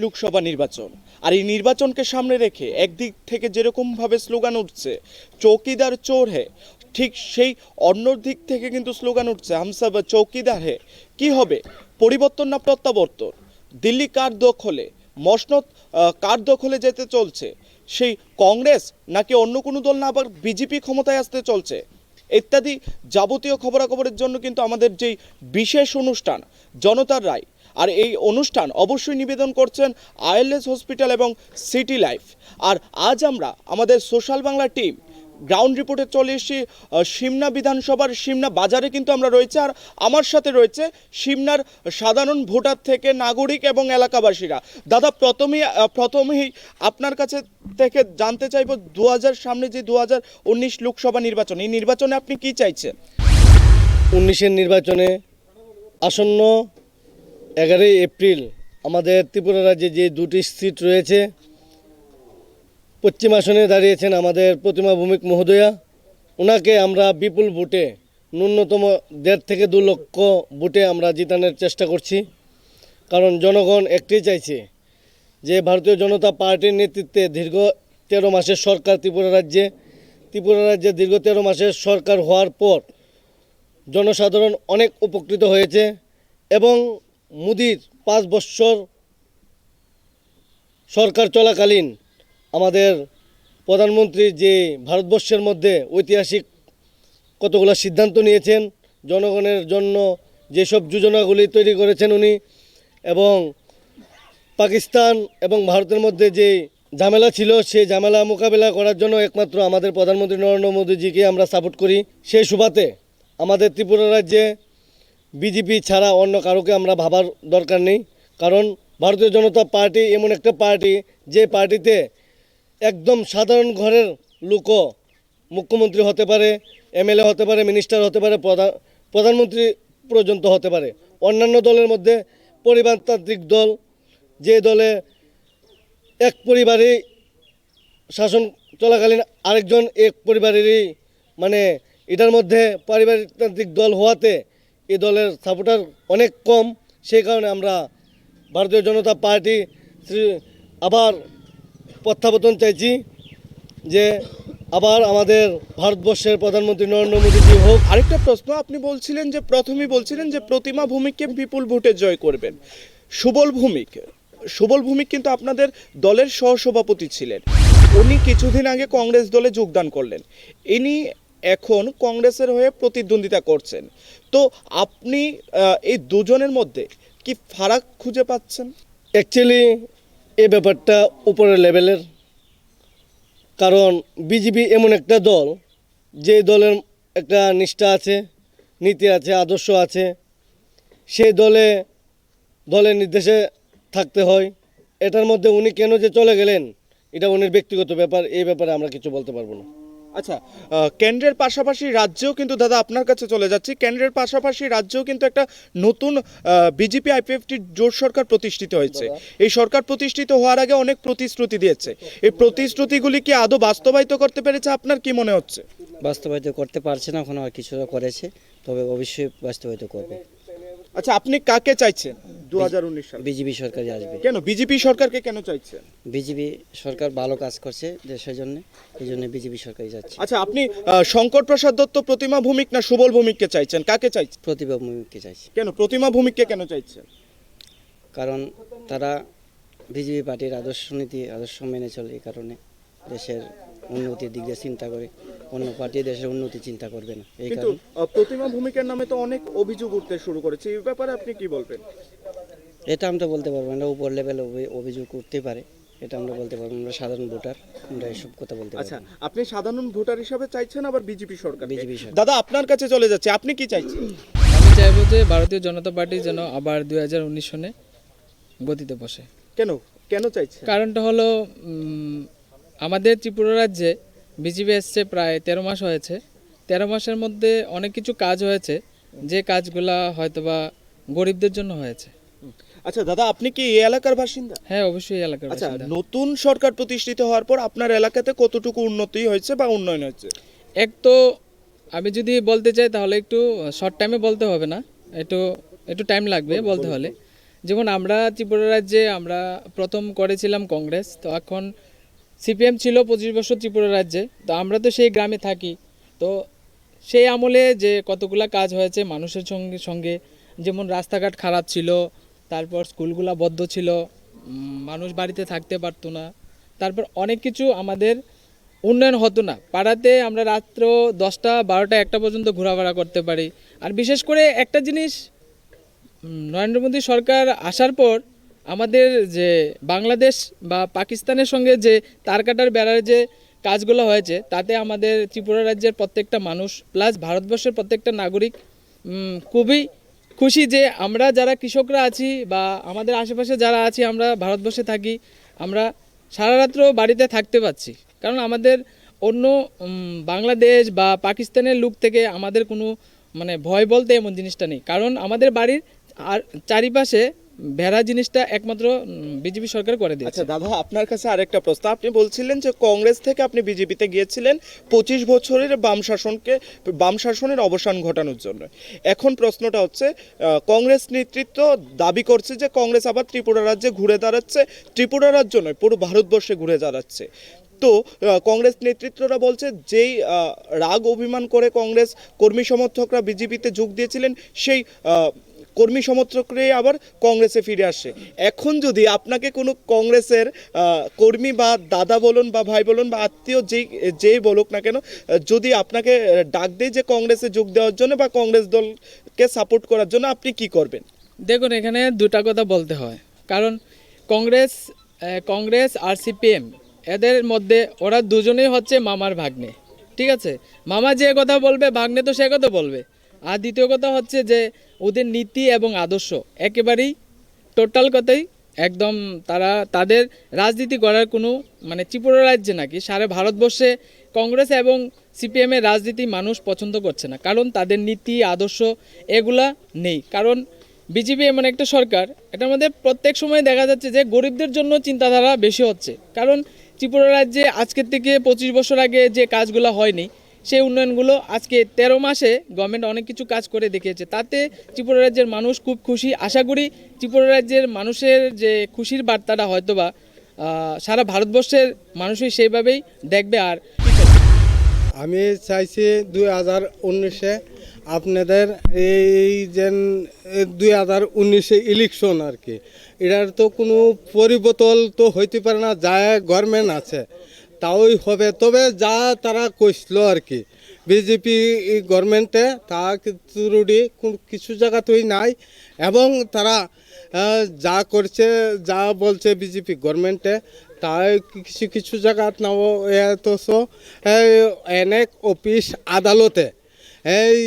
লোকসভা নির্বাচন। আর এই নির্বাচনকে সামনে রেখে একদিক থেকে যেরকমভাবে স্লোগান উঠছে চৌকিদার চোর হে ঠিক সেই অন্য দিক থেকে কিন্তু স্লোগান উঠছে হামসাব চৌকিদার হে। কি হবে? পরিবর্তন না প্রত্যাবর্তন? দিল্লি কার দখলে? মসনদ আহ, কার দখলে যেতে চলছে? সেই কংগ্রেস নাকি অন্য কোনো দল না আবার বিজেপি ক্ষমতায় আসতে চলছে? ইত্যাদি যাবতীয় খবরাখবরের জন্য কিন্তু আমাদের যেই বিশেষ অনুষ্ঠান জনতার রায় আর এই অনুষ্ঠান অবশ্যই নিবেদন করছেন আইএলএস হসপিটাল এবং সিটি লাইফ। আর আজ আমরা আমাদের সোশ্যাল বাংলা টিম, গ্রাউন্ড রিপোর্টে চলে এসেছি সিমনা বিধানসভার সিমনা বাজারে কিন্তু আমরা রয়েছে আর আমার সাথে রয়েছে সিমনার সাধারণ ভোটার থেকে নাগরিক এবং এলাকাবাসীরা। দাদা প্রথমেই প্রথমেই আপনার কাছে থেকে জানতে চাইব দু সামনে যে দু হাজার উনিশ লোকসভা নির্বাচন, এই নির্বাচনে আপনি কি চাইছেন? উনিশের নির্বাচনে আসন্ন এগারোই এপ্রিল আমাদের ত্রিপুরা রাজ্যে যে দুটি সিট রয়েছে, পশ্চিম আসনে দাঁড়িয়েছেন আমাদের প্রতিমা ভৌমিক মহোদয়া। ওনাকে আমরা বিপুল ভোটে, ন্যূনতম দেড় থেকে দু লক্ষ ভোটে আমরা জিতানোর চেষ্টা করছি। কারণ জনগণ একটাই চাইছে যে ভারতীয় জনতা পার্টির নেতৃত্বে দীর্ঘ তেরো মাসের সরকার ত্রিপুরা রাজ্যে ত্রিপুরা রাজ্যে দীর্ঘ তেরো মাসের সরকার হওয়ার পর জনসাধারণ অনেক উপকৃত হয়েছে এবং মোদির পাঁচ বৎসর সরকার চলাকালীন আমাদের প্রধানমন্ত্রী যে ভারতবর্ষের মধ্যে ঐতিহাসিক কতগুলো সিদ্ধান্ত নিয়েছেন, জনগণের জন্য যেসব যোজনাগুলি তৈরি করেছেন উনি এবং পাকিস্তান এবং ভারতের মধ্যে যে ঝামেলা ছিল সেই ঝামেলা মোকাবিলা করার জন্য একমাত্র আমাদের প্রধানমন্ত্রী নরেন্দ্র মোদীজিকে আমরা সাপোর্ট করি। সেই সুবাদে আমাদের ত্রিপুরা রাজ্যে বিজেপি ছাড়া অন্য কারোকে আমরা ভাবার দরকার নেই। কারণ ভারতীয় জনতা পার্টি এমন একটা পার্টি, যে পার্টিতে একদম সাধারণ ঘরের লোকও মুখ্যমন্ত্রী হতে পারে, এমএলএ হতে পারে, মিনিস্টার হতে পারে প্রধান প্রধানমন্ত্রী পর্যন্ত হতে পারে। অন্যান্য দলের মধ্যে পরিবারতান্ত্রিক দল, যে দলে এক পরিবারেই শাসন চলাকালীন আরেকজন এক পরিবারেরই মানে এটার মধ্যে পারিবারিকতান্ত্রিক দল হওয়াতে এই দলের সাপোর্টার অনেক কম। সেই কারণে আমরা ভারতীয় জনতা পার্টি আবার প্রত্যাবর্তন চাইছি যে আবার আমাদের ভারতবর্ষের প্রধানমন্ত্রী নরেন্দ্র মোদীজি হোক। আরেকটা প্রশ্ন, আপনি বলছিলেন যে, প্রথমেই বলছিলেন যে, প্রতিমা ভূমিককে বিপুল ভোটে জয় করবেন। সুবল ভূমিক সুবল ভূমিক কিন্তু আপনাদের দলের সহসভাপতি ছিলেন। উনি কিছুদিন আগে কংগ্রেস দলে যোগদান করলেন। ইনি এখন কংগ্রেসের হয়ে প্রতিদ্বন্দ্বিতা করছেন। তো আপনি এই দুজনের মধ্যে কি ফারাক খুঁজে পাচ্ছেন? অ্যাকচুয়ালি এই ব্যাপারটা উপরের লেভেলের। কারণ বিজেপি এমন একটা দল, যে দলের একটা নিষ্ঠা আছে, নীতি আছে, আদর্শ আছে, সেই দলে দলের নির্দেশে থাকতে হয়। এটার মধ্যে উনি কেন যে চলে গেলেন, এটা উনির ব্যক্তিগত ব্যাপার, এই ব্যাপারে আমরা কিছু বলতে পারব না। আচ্ছা কেন্দ্রের পাশাপাশি রাজ্যেও কিন্তু দাদা আপনার কাছে চলে যাচ্ছি। কেন্দ্রের পাশাপাশি রাজ্যেও কিন্তু একটা নতুন বিজেপি আইপিএফটি জোট সরকার প্রতিষ্ঠিত হয়েছে। এই সরকার প্রতিষ্ঠিত হওয়ার আগে অনেক প্রতিশ্রুতি দিয়েছে। এই প্রতিশ্রুতিগুলি কি আদৌ বাস্তবায়িত করতে পেরেছে? আপনার কি মনে হচ্ছে? বাস্তবায়িত করতে পারছে না এখন আর কিছুটা করেছে তবে অবশ্যই বাস্তবায়িত করবে। আচ্ছা আপনি কাকে চাইছেন? দু হাজার উনিশ সালে। বিজেপি সরকারই আসবে। কেন বিজেপি সরকারকে কেন চাইছেন? বিজেপি সরকার ভালো কাজ করছে দেশের জন্য এই জন্য বিজেপি সরকারই যাচ্ছে। আচ্ছা আপনি আহ, শঙ্কর প্রসাদ দত্ত প্রতিমা ভৌমিক না সুবল ভৌমিককে চাইছেন? কাকে চাইছেন? প্রতিভা মুমিকে চাইছে। কেন প্রতিমা ভৌমিককে কেন চাইছেন? কারণ তারা বিজেপি পার্টির আদর্শ নীতি আদর্শ মেনে চলে এই কারণে দেশের উন্নতির দিক দিয়ে চিন্তা করে। অন্য পার্টি দেশের উন্নতি চিন্তা করবে না এই কিন্তু কারণে। আহ, প্রতিমা ভূমিকার নামে তো অনেক অভিযোগ উঠতে শুরু করেছে। এই ব্যাপারে আপনি কি বলবেন? এটা আমরা বলতে পারব না উপর লেভেলে অভিযোগ উঠতে পারে। এটা আমরা বলতে পারব না আমরা সাধারণ ভোটার আমরা এসব কথা বলতে আচ্ছা পারব না। আপনি সাধারণ ভোটার হিসাবে চাইছেন আবার বিজেপি সরকার BJP সরকার। দাদা আপনার কাছে চলে যাচ্ছে আপনি কি চাইছেন? আমি চাইব যে ভারতীয় জনতা পার্টি যেন আবার দুই হাজার উনিশ সনে গতিতে বসে। কেন? কেন চাইছেন? কারণটা হলো উম, আমাদের ত্রিপুরা রাজ্যে বিজেপি এসছে প্রায় তেরো মাস হয়েছে। তেরো মাসের মধ্যে অনেক কিছু কাজ হয়েছে যে কাজগুলা হয়তোবা গরিবদের জন্য হয়েছে। আচ্ছা দাদা আপনি কি এই এলাকার বাসিন্দা? হ্যাঁ অবশ্যই এলাকার আচ্ছা। নতুন সরকার প্রতিষ্ঠিত হওয়ার পর আপনার এলাকাতে কতটুকু উন্নতি হয়েছে বা উন্নয়ন হয়েছে? এক তো আমি যদি বলতে চাই তাহলে একটু শর্ট টাইমে বলতে হবে না। একটু একটু টাইম লাগবে বলতে হলে। যেমন আমরা ত্রিপুরা রাজ্যে আমরা প্রথম করেছিলাম কংগ্রেস তো এখন সিপিএম ছিল পঁচিশ বছর ত্রিপুরা রাজ্যে, তো আমরা তো সেই গ্রামে থাকি। তো সেই আমলে যে কতগুলা কাজ হয়েছে মানুষের সঙ্গে সঙ্গে, যেমন রাস্তাঘাট খারাপ ছিল, তারপর স্কুলগুলা বদ্ধ ছিল মানুষ বাড়িতে থাকতে পারতো না। তারপর অনেক কিছু আমাদের উন্নয়ন হতো না। পাড়াতে আমরা রাত্র দশটা, বারোটা, একটা পর্যন্ত ঘোরাফেরা করতে পারি। আর বিশেষ করে একটা জিনিস নরেন্দ্র মোদী সরকার আসার পর আমাদের যে বাংলাদেশ বা পাকিস্তানের সঙ্গে যে তার কাটার বেড়ার যে কাজগুলো হয়েছে, তাতে আমাদের ত্রিপুরা রাজ্যের প্রত্যেকটা মানুষ প্লাস ভারতবর্ষের প্রত্যেকটা নাগরিক খুবই খুশি যে আমরা যারা কৃষকরা আছি বা আমাদের আশেপাশে যারা আছি, আমরা ভারতবর্ষে থাকি, আমরা সারা রাত্র বাড়িতে থাকতে পারছি। কারণ আমাদের অন্য বাংলাদেশ বা পাকিস্তানের লোক থেকে আমাদের কোনো মানে ভয় বলতে এমন জিনিসটা নেই। কারণ আমাদের বাড়ির আর চারিপাশে ভেড়া জিনিসটা একমাত্র বিজেপি সরকার করে দিয়েছে। আচ্ছা দাদা, আপনার কাছে আরেকটা প্রশ্ন। আপনি বলছিলেন যে কংগ্রেস থেকে আপনি বিজেপিতে গিয়েছিলেন পঁচিশ বছরের বাম শাসনকে, বাম শাসনের অবসান ঘটানোর জন্য। এখন প্রশ্নটা হচ্ছে কংগ্রেস নেতৃত্ব দাবি করছে যে কংগ্রেস আবার ত্রিপুরা রাজ্যে ঘুরে দাঁড়াচ্ছে, ত্রিপুরা রাজ্য নয়, পুরো ভারতবর্ষে ঘুরে দাঁড়াচ্ছে। তো কংগ্রেস নেতৃত্বরা বলছে, যেই রাগ অভিমান করে কংগ্রেস কর্মী সমর্থকরা বিজেপিতে যোগ দিয়েছিলেন, সেই কর্মী সমর্থকরাই আবার কংগ্রেসে ফিরে আসে। এখন যদি আপনাকে কোনো কংগ্রেসের কর্মী বা দাদা বলুন বা ভাই বলুন বা আত্মীয় যেই যেই বলুক না কেন, যদি আপনাকে ডাক দেয় যে কংগ্রেসে যোগ দেওয়ার জন্য বা কংগ্রেস দলকে সাপোর্ট করার জন্য আপনি কি করবেন? দেখুন, এখানে দুটা কথা বলতে হয়। কারণ কংগ্রেস কংগ্রেস আর সিপিএম, এদের মধ্যে ওরা দুজনেই হচ্ছে মামার ভাগ্নে। ঠিক আছে? মামা যে কথা বলবে, ভাগ্নে তো সে কথা বলবে। আর দ্বিতীয় কথা হচ্ছে যে ওদের নীতি এবং আদর্শ একেবারেই টোটাল কথাই একদম তারা, তাদের রাজনীতি করার কোনো মানে ত্রিপুরা রাজ্যে নাকি সারা ভারতবর্ষে কংগ্রেস এবং সিপিএমের রাজনীতি মানুষ পছন্দ করছে না। কারণ তাদের নীতি, আদর্শ এগুলা নেই। কারণ বিজেপি এমন একটা সরকার, এটার মধ্যে প্রত্যেক সময় দেখা যাচ্ছে যে গরিবদের জন্য চিন্তাধারা বেশি হচ্ছে। কারণ ত্রিপুরা রাজ্যে আজকের থেকে পঁচিশ বছর আগে যে কাজগুলো হয়নি সেই উন্নয়নগুলো আজকে তেরো মাসে গভর্নমেন্ট অনেক কিছু কাজ করে দেখিয়েছে। তাতে ত্রিপুরা রাজ্যের মানুষ খুব খুশি। আশা করি ত্রিপুরা রাজ্যের মানুষের যে খুশির বার্তাটা হয়তোবা সারা ভারতবর্ষের মানুষই সেইভাবেই দেখবে আর আমি চাইছি দুই হাজার উনিশে আপনাদের এই যে দুই হাজার উনিশে ইলেকশন আর কি। এটার তো কোনো পরিবর্তন তো হইতে পারে না যা গভর্নমেন্ট আছে। তাওই হবে। তবে যা তারা কইছিল আর কি বিজেপি গভর্নমেন্টে তা ত্রুটি কিছু জায়গাতেই নাই। এবং তারা যা করছে, যা বলছে বিজেপি গভর্নমেন্টে তাই কিছু কিছু জায়গাত নাও অথচ অনেক অফিস আদালতে। এই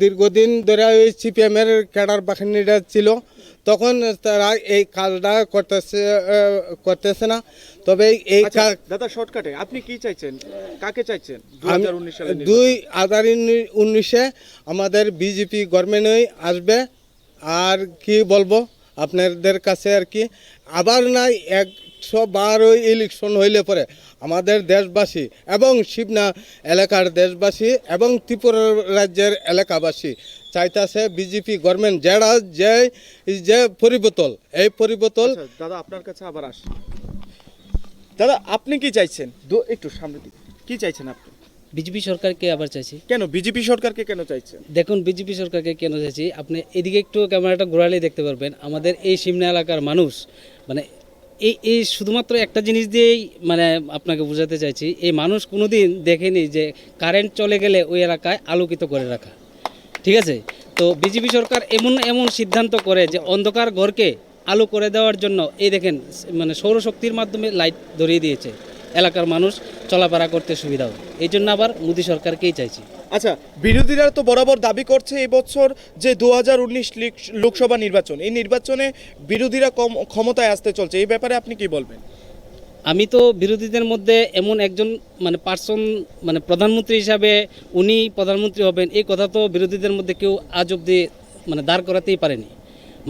দীর্ঘদিন ধরে ওই সিপিএমের ক্যাডার বাহিনীরা ছিল তখন তারা এই কাজটা করতেছে করতেছে না। তবে এই আচ্ছা দাদা শর্টকাটে আপনি কি চাইছেন? কাকে চাইছেন? দুই হাজার উনিশে আমাদের বিজেপি গভর্নমেন্টই আসবে। আর কি বলব আপনাদের কাছে আর কি। আবার নাই একশো বারো ইলেকশন হইলে পরে আমাদের দেশবাসী এবং শিবনা এলাকার দেশবাসী এবং ত্রিপুরা রাজ্যের এলাকাবাসী চাইতেছে বিজেপি গভর্নমেন্ট যারা যে যে পরিবর্তন এই পরিবর্তন আচ্ছা, দাদা আপনার কাছে আবার আসি। দাদা আপনি কি চাইছেন? দু- একটু সামনে দিকে। কি চাইছেন আপনি? বিজেপি সরকারকে আবার চাইছি। কেন বিজেপি সরকারকে কেন চাইছেন? দেখুন বিজেপি সরকারকে কেন চাইছি? আপনি এদিকে একটু ক্যামেরাটা ঘোরালেই দেখতে পারবেন আমাদের এই সিমনা এলাকার মানুষ মানে এই এই শুধুমাত্র একটা জিনিস দিয়েই মানে আপনাকে বোঝাতে চাইছি এই মানুষ কোনোদিন দেখেনি যে কারেন্ট চলে গেলে ওই এলাকায় আলোকিত করে রাখা। ঠিক আছে? তো বিজেপি সরকার এমন এমন সিদ্ধান্ত করে যে অন্ধকার ঘরকে আলো করে দেওয়ার জন্য এই দেখেন মানে সৌরশক্তির মাধ্যমে লাইট ধরিয়ে দিয়েছে। এলাকার মানুষ চলাফেরা করতে সুবিধা হয় এই জন্য আবার মোদী সরকারকেই চাইছি। আচ্ছা বিরোধীরা তো বরাবর দাবি করছে এবছর যে দু হাজার উনিশ লোকসভা নির্বাচন। এই নির্বাচনে বিরোধীরা কম, ক্ষমতায় আসতে চলছে। এই ব্যাপারে আপনি কি বলবেন? আমি তো বিরোধীদের মধ্যে এমন একজন মানে পার্সন মানে প্রধানমন্ত্রী হিসাবে উনি প্রধানমন্ত্রী হবেন এই কথা তো বিরোধীদের মধ্যে কেউ আজ অব্দি মানে দাঁড় করাতেই পারেনি।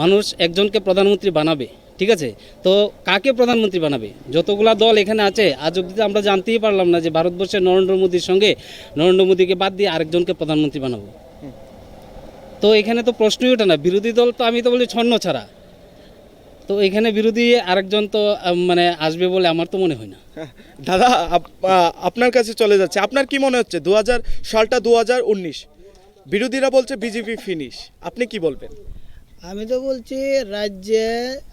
মানুষ একজনকে প্রধানমন্ত্রী বানাবে ঠিক আছে? তো কাকে প্রধানমন্ত্রী বানাবে? যতগুলা দল এখানে আছে আজ অব্দি তো আমরা জানতেই পারলাম না যে ভারতবর্ষের নরেন্দ্র মোদীর সঙ্গে নরেন্দ্র মোদীকে বাদ দিয়ে আরেকজনকে প্রধানমন্ত্রী বানাবো। তো এখানে তো প্রশ্নই ওঠে না বিরোধী দল তো আমি তো বলি ছন্ন ছাড়া। তো এখানে বিরোধী আরেকজন তো মানে আসবে বলে আমার তো মনে হয় না। দাদা আপ- আপনার কাছে চলে যাচ্ছে। আপনার কি মনে হচ্ছে? দু হাজার সালটা দু হাজার উনিশ। বিরোধীরা বলছে বিজেপি ফিনিশ আপনি কি বলবেন? আমি তো বলছি রাজ্যে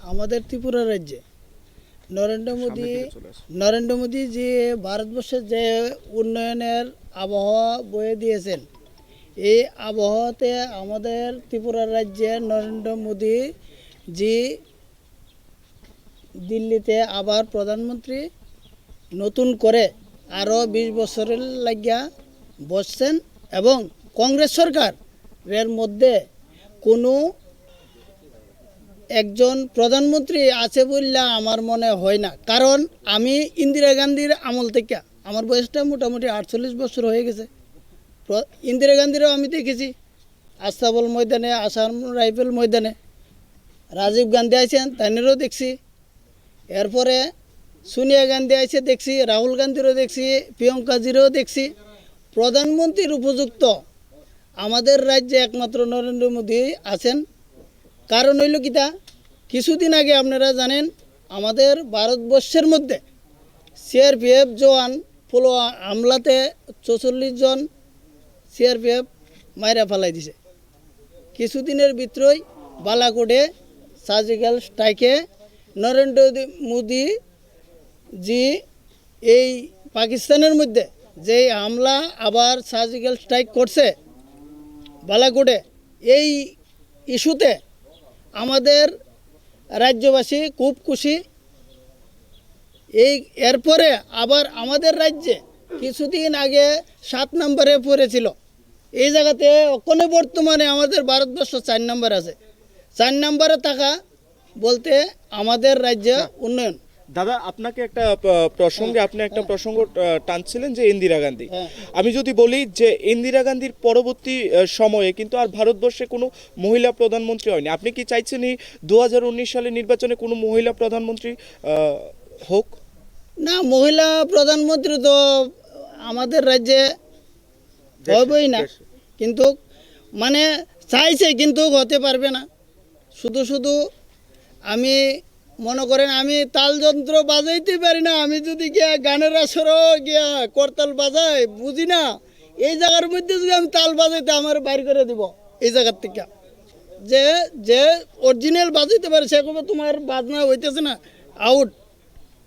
আমাদের ত্রিপুরা রাজ্যে নরেন্দ্র মোদী নরেন্দ্র মোদী যে ভারতবর্ষের যে উন্নয়নের আবহাওয়া বয়ে দিয়েছেন এই আবহাওয়াতে আমাদের ত্রিপুরা রাজ্যে নরেন্দ্র মোদী জি দিল্লিতে আবার প্রধানমন্ত্রী নতুন করে আরও বিশ বছরের লাগিয়া বসছেন এবং কংগ্রেস সরকারের মধ্যে কোনো একজন প্রধানমন্ত্রী আছে বললে আমার মনে হয় না। কারণ আমি ইন্দিরা গান্ধীর আমল থেকে, আমার বয়সটা মোটামুটি আটচল্লিশ বছর হয়ে গেছে। ইন্দিরা গান্ধীরও আমি দেখেছি, আস্তাবল ময়দানে, আসাম রাইফেল ময়দানে। রাজীব গান্ধী আছেন তানেরও দেখছি। এরপরে সোনিয়া গান্ধী আইসে দেখছি, রাহুল গান্ধীরও দেখছি প্রিয়ঙ্কাজিরও দেখছি। প্রধানমন্ত্রীর উপযুক্ত আমাদের রাজ্যে একমাত্র নরেন্দ্র মোদী আছেন। কারণ হইল কিতা কিছুদিন আগে আপনারা জানেন, আমাদের ভারতবর্ষের মধ্যে সিআরপিএফ জওয়ান পোলো আমলাতে চৌচল্লিশ জন সিআরপিএফ মাইরা ফেলাই দিছে। কিছুদিনের ভিতরই বালাকোটে সার্জিক্যাল স্ট্রাইকে নরেন্দ্র মোদী জি এই পাকিস্তানের মধ্যে যেই হামলা, আবার সার্জিক্যাল স্ট্রাইক করছে বালাকোটে, এই ইস্যুতে আমাদের রাজ্যবাসী খুব খুশি। এই এরপরে আবার আমাদের রাজ্যে কিছুদিন আগে সাত নম্বরে পড়েছিল। এই জায়গাতে ওখানে বর্তমানে আমাদের ভারতবর্ষ চার নম্বর আছে। চার নম্বরে থাকা বলতে আমাদের রাজ্যে উন্নয়ন। দাদা আপনাকে একটা প্রসঙ্গে আপনি একটা প্রসঙ্গ টানছিলেন যে ইন্দিরা গান্ধী। হ্যাঁ। আমি যদি বলি যে ইন্দিরা গান্ধীর পরবর্তী সময়ে কিন্তু আর ভারতবর্ষে কোনো মহিলা প্রধানমন্ত্রী হয়নি। আপনি কি চাইছেন এই দু সালে নির্বাচনে কোনো মহিলা প্রধানমন্ত্রী হোক? না মহিলা প্রধানমন্ত্রী তো আমাদের রাজ্যে হবেই না। কিন্তু মানে চাইছে কিন্তু হতে পারবে না। শুধু শুধু আমি মনে করেন আমি তালযন্ত্র বাজাইতে পারি না, আমি যদি গিয়া গানের আসরও গিয়া করতাল বাজাই, বুঝি না, এই জায়গার মধ্যে যদি আমি তাল বাজাইতে আমার বাইর করে দিব, এই জায়গার থেকে। যে যে অরিজিনাল বাজাইতে পারে, সে কবে তোমার বাজনা হইতেছে না আউট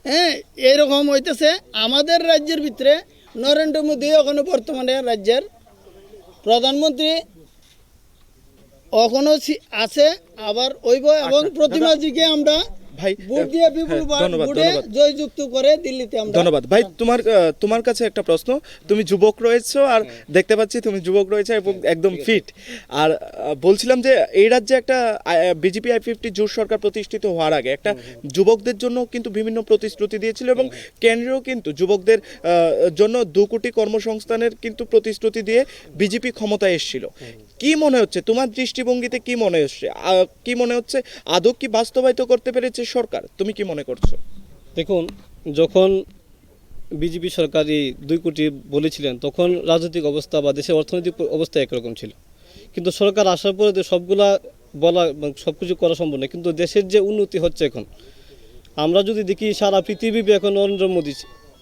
হ্যাঁ এইরকম হইতেছে। আমাদের রাজ্যের ভিতরে নরেন্দ্র মোদী ওখানে বর্তমানে রাজ্যের প্রধানমন্ত্রী এখনও আছে আবার ওইব এবং প্রতিমাজিকে আমরা ভাই দিয়ে বিপুল হ্যাঁ, ধন্যবাদ জয়যুক্ত করে দিল্লিতে আমরা ধন্যবাদ। ভাই তোমার তোমার কাছে একটা প্রশ্ন। তুমি যুবক রয়েছো আর দেখতে পাচ্ছি তুমি যুবক রয়েছে এবং একদম ফিট। আর বলছিলাম যে এই রাজ্যে একটা বিজেপি আই ফিফটি জোট সরকার প্রতিষ্ঠিত হওয়ার আগে একটা যুবকদের জন্য কিন্তু বিভিন্ন প্রতিশ্রুতি দিয়েছিল এবং কেন্দ্রেও কিন্তু যুবকদের জন্য দু কোটি কর্মসংস্থানের কিন্তু প্রতিশ্রুতি দিয়ে বিজেপি ক্ষমতায় এসেছিল। কি মনে হচ্ছে? তোমার দৃষ্টিভঙ্গিতে কি মনে হচ্ছে? কি মনে হচ্ছে? আদৌ কি বাস্তবায়িত করতে পেরেছে সরকার? তুমি কি মনে করছ? দেখুন, যখন বিজেপি সরকার এই দুই কোটি বলেছিলেন, তখন রাজনৈতিক অবস্থা বা দেশের অর্থনৈতিক অবস্থা একরকম ছিল। কিন্তু সরকার আসার পরে তো সবগুলা বলা সব কিছু করা সম্ভব নয়। কিন্তু দেশের যে উন্নতি হচ্ছে এখন, আমরা যদি দেখি সারা পৃথিবী এখন নরেন্দ্র মোদী,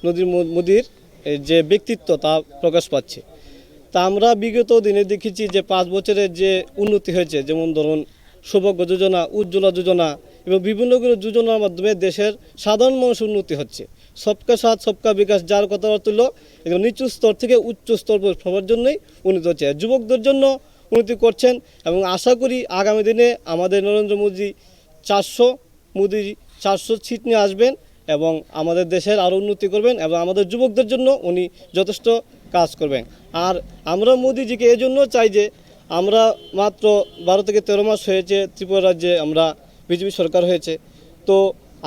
নদীর মোদীর যে ব্যক্তিত্ব তা প্রকাশ পাচ্ছে। তা আমরা বিগত দিনে দেখেছি যে পাঁচ বছরের যে উন্নতি হয়েছে, যেমন ধরুন সৌভাগ্য যোজনা, উজ্জ্বলা যোজনা এবং বিভিন্ন যোজনার মাধ্যমে দেশের সাধারণ মানুষের উন্নতি হচ্ছে। সবকা সাথ, সবকা বিকাশ যার কথা তুলল এবং নিচু স্তর থেকে উচ্চ স্তর সবার জন্যই উন্নতি হচ্ছে। যুবকদের জন্য উন্নতি করছেন এবং আশা করি আগামী দিনে আমাদের নরেন্দ্র মোদী চারশো মোদী চারশো সিট নিয়ে আসবেন এবং আমাদের দেশের আরও উন্নতি করবেন এবং আমাদের যুবকদের জন্য উনি যথেষ্ট কাজ করবেন। আর আমরা মোদিজিকে এই জন্য চাই যে আমরা মাত্র বারো থেকে তেরো মাস হয়েছে ত্রিপুরা রাজ্যে আমরা বিজেপি সরকার হয়েছে। তো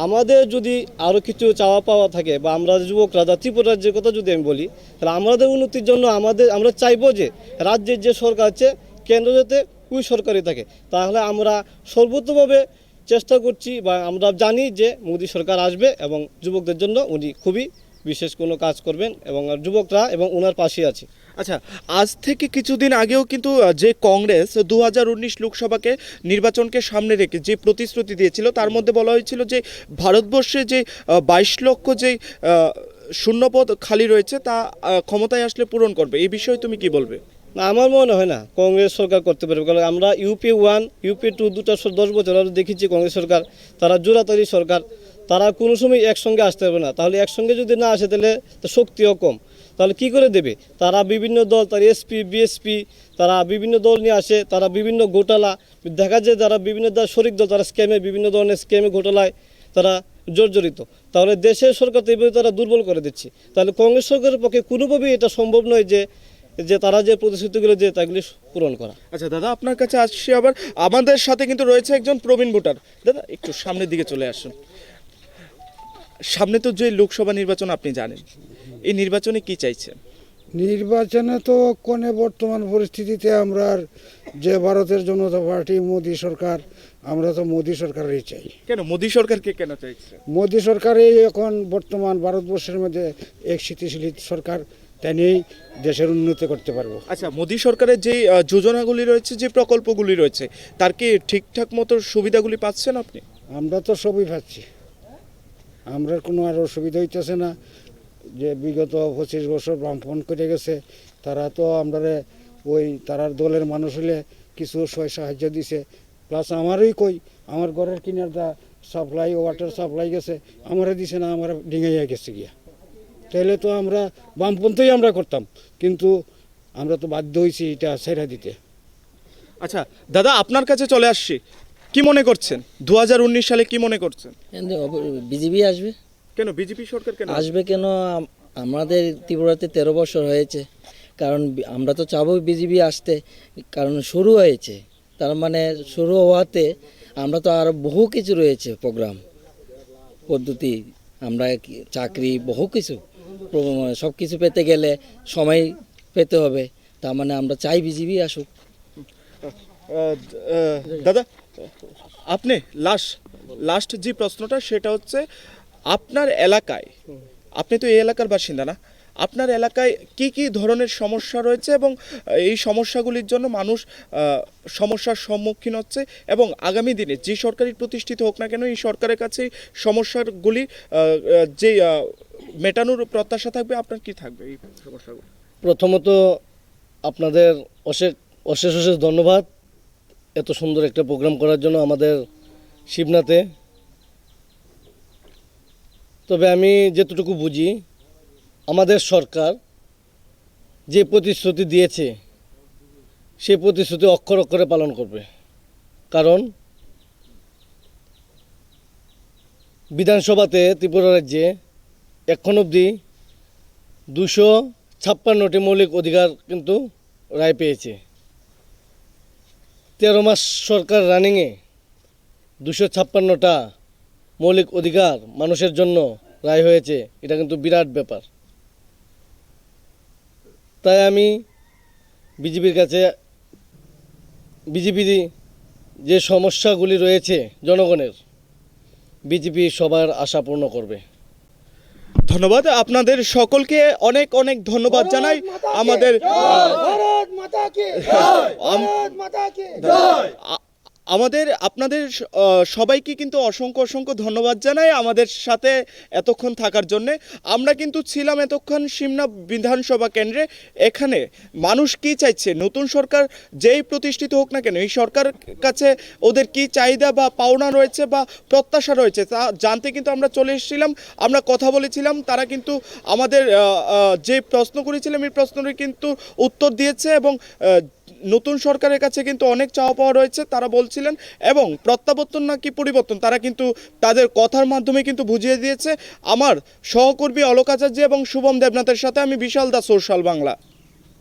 আমাদের যদি আরও কিছু চাওয়া পাওয়া থাকে বা আমরা যুবকরা বা ত্রিপুরা রাজ্যের কথা যদি আমি বলি, তাহলে আমাদের উন্নতির জন্য আমাদের, আমরা চাইব যে রাজ্যের যে সরকার আছে, কেন্দ্র যাতে ওই সরকারই থাকে। তাহলে আমরা সর্বোচ্চভাবে চেষ্টা করছি বা আমরা জানি যে মোদী সরকার আসবে এবং যুবকদের জন্য উনি খুবই বিশেষ কোনো কাজ করবেন এবং যুবকরা এবং ওনার পাশে আছে। আচ্ছা আজ থেকে কিছুদিন আগেও কিন্তু যে কংগ্রেস দু হাজার উনিশ লোকসভাকে নির্বাচনকে সামনে রেখে যে প্রতিশ্রুতি দিয়েছিল তার মধ্যে বলা হয়েছিল যে ভারতবর্ষে যে বাইশ লক্ষ যে শূন্যপদ খালি রয়েছে তা ক্ষমতায় আসলে পূরণ করবে। এই বিষয়ে তুমি কি বলবে? না আমার মনে হয় না কংগ্রেস সরকার করতে পারবে কারণ আমরা ইউপি ওয়ান ইউপি টু দুটো দশ বছর আমরা দেখেছি কংগ্রেস সরকার তারা জোরাতারি সরকার তারা কোনো সময় একসঙ্গে আসতে পারবে না। তাহলে একসঙ্গে যদি না আসে, তাহলে শক্তিও কম। তাহলে কি করে দেবে? তারা বিভিন্ন দল, তার এসপি, বিএসপি, তারা বিভিন্ন দল নিয়ে আসে, তারা বিভিন্ন ঘোটালা। দেখা যায় যারা বিভিন্ন দল, শরিক দল, তারা স্ক্যামে বিভিন্ন ধরনের স্ক্যামে ঘোটালায় তারা জর্জরিত। তাহলে দেশের সরকার তো এইভাবে তারা দুর্বল করে দিচ্ছে। তাহলে কংগ্রেস সরকারের পক্ষে কোনোভাবেই এটা সম্ভব নয় যে যে তারা যে প্রতিশ্রুতিগুলো যে তাগুলি পূরণ করা। আচ্ছা দাদা, আপনার কাছে আসছি আবার। আমাদের সাথে কিন্তু রয়েছে একজন প্রবীণ ভোটার। দাদা, একটু সামনের দিকে চলে আসুন। সামনে তো যে লোকসভা নির্বাচন আপনি জানেন এই নির্বাচনে কি চাইছেন? নির্বাচনে তো কোনে বর্তমান পরিস্থিতিতে আমরা আর যে ভারতের জনতা পার্টি মোদী সরকার আমরা তো মোদী সরকারই চাই। কেন মোদী সরকারকে কেন চাইছে মোদী সরকারই এখন বর্তমান ভারতবর্ষের মধ্যে এক স্থিতিশীল সরকার নিয়েই দেশের উন্নতি করতে পারব। আচ্ছা মোদী সরকারের যে যোজনাগুলি রয়েছে যে প্রকল্পগুলি রয়েছে তার কি ঠিকঠাক মতো সুবিধাগুলি পাচ্ছেন আপনি? আমরা তো সবই পাচ্ছি। আমরা কোনো আর অসুবিধা হইতেছে না। যে বিগত পঁচিশ বছর বামফ্রন্ট করে গেছে, তারা তো আমরা ওই তারার দলের মানুষ হলে কিছু সহায় সাহায্য দিছে। প্লাস আমারই কই, আমার ঘরের কিনার দা সাপ্লাই ওয়াটার সাপ্লাই গেছে, আমারে দিছে না, আমার ডিঙাইয়া গেছে গিয়া। তাহলে তো আমরা বামপন্থই আমরা করতাম, কিন্তু আমরা তো বাধ্য হয়েছি এটা ছেড়ে দিতে। আচ্ছা দাদা, আপনার কাছে চলে আসছি। কি মনে করছেন? দু হাজার উনিশ সালে কি মনে করছেন? বিজেপি আসবে? কেন বিজেপি সরকার কেন? আসবে কেন? আমাদের ত্রিপুরাতে তেরো বছর হয়েছে। কারণ আমরা তো চাবো বিজেপি আসতে। কারণ শুরু হয়েছে। তার মানে শুরু হওয়াতে আমরা তো আরও বহু কিছু রয়েছে প্রোগ্রাম। পদ্ধতি আমরা চাকরি বহু কিছু। সব কিছু পেতে গেলে সময় পেতে হবে। তার মানে আমরা চাই বিজেপি আসুক। দাদা আপনি লাস্ট লাস্ট যে প্রশ্নটা, সেটা হচ্ছে আপনার এলাকায়, আপনি তো এই এলাকার বাসিন্দা না, আপনার এলাকায় কি কি ধরনের সমস্যা রয়েছে এবং এই সমস্যাগুলির জন্য মানুষ সমস্যার সম্মুখীন হচ্ছে এবং আগামী দিনে যে সরকারি প্রতিষ্ঠিত হোক না কেন, এই সরকারের কাছে সমস্যাগুলি যে মেটানোর প্রত্যাশা থাকবে, আপনার কি থাকবে এই সমস্যাগুলো? প্রথমত আপনাদের অশেষ অশেষ অশেষ ধন্যবাদ। এত সুন্দর একটা প্রোগ্রাম করার জন্য আমাদের শিবনাথে। তবে আমি যেতটুকু বুঝি, আমাদের সরকার যে প্রতিশ্রুতি দিয়েছে সেই প্রতিশ্রুতি অক্ষর অক্ষরে পালন করবে। কারণ বিধানসভাতে ত্রিপুরা রাজ্যে এখন অবধি দুশো ছাপ্পান্নটি মৌলিক অধিকার কিন্তু রায় পেয়েছে। তেরো মাস সরকার রানিংয়ে দুশো ছাপ্পান্নটা মৌলিক অধিকার মানুষের জন্য রায় হয়েছে। এটা কিন্তু বিরাট ব্যাপার। তাই আমি বিজেপির কাছে বিজেপি যে সমস্যাগুলি রয়েছে জনগণের, বিজেপি সবার আশা পূর্ণ করবে। ধন্যবাদ। আপনাদের সকলকে অনেক অনেক ধন্যবাদ জানাই। আমাদের আমাদের, আপনাদের সবাইকে কিন্তু অসংখ্য অসংখ্য ধন্যবাদ জানাই আমাদের সাথে এতক্ষণ থাকার জন্যে। আমরা কিন্তু ছিলাম এতক্ষণ সিমনা বিধানসভা কেন্দ্রে। এখানে মানুষ কি চাইছে? নতুন সরকার যেই প্রতিষ্ঠিত হোক না কেন, এই সরকার কাছে ওদের কি চাহিদা বা পাওনা রয়েছে বা প্রত্যাশা রয়েছে তা জানতে কিন্তু আমরা চলে এসেছিলাম। আমরা কথা বলেছিলাম, তারা কিন্তু আমাদের যে প্রশ্ন করেছিলাম এই প্রশ্নের কিন্তু উত্তর দিয়েছে এবং নতুন সরকারের কাছে কিন্তু অনেক চাওয়া পাওয়া রয়েছে, তারা বলছিলেন, এবং প্রত্যাবর্তন না কি পরিবর্তন, তারা কিন্তু তাদের কথার মাধ্যমে কিন্তু বুঝিয়ে দিয়েছে। আমার সহকর্মী অলোকাচার্য এবং শুভম দেবনাথের সাথে আমি বিশাল দা সোশ্যাল বাংলা।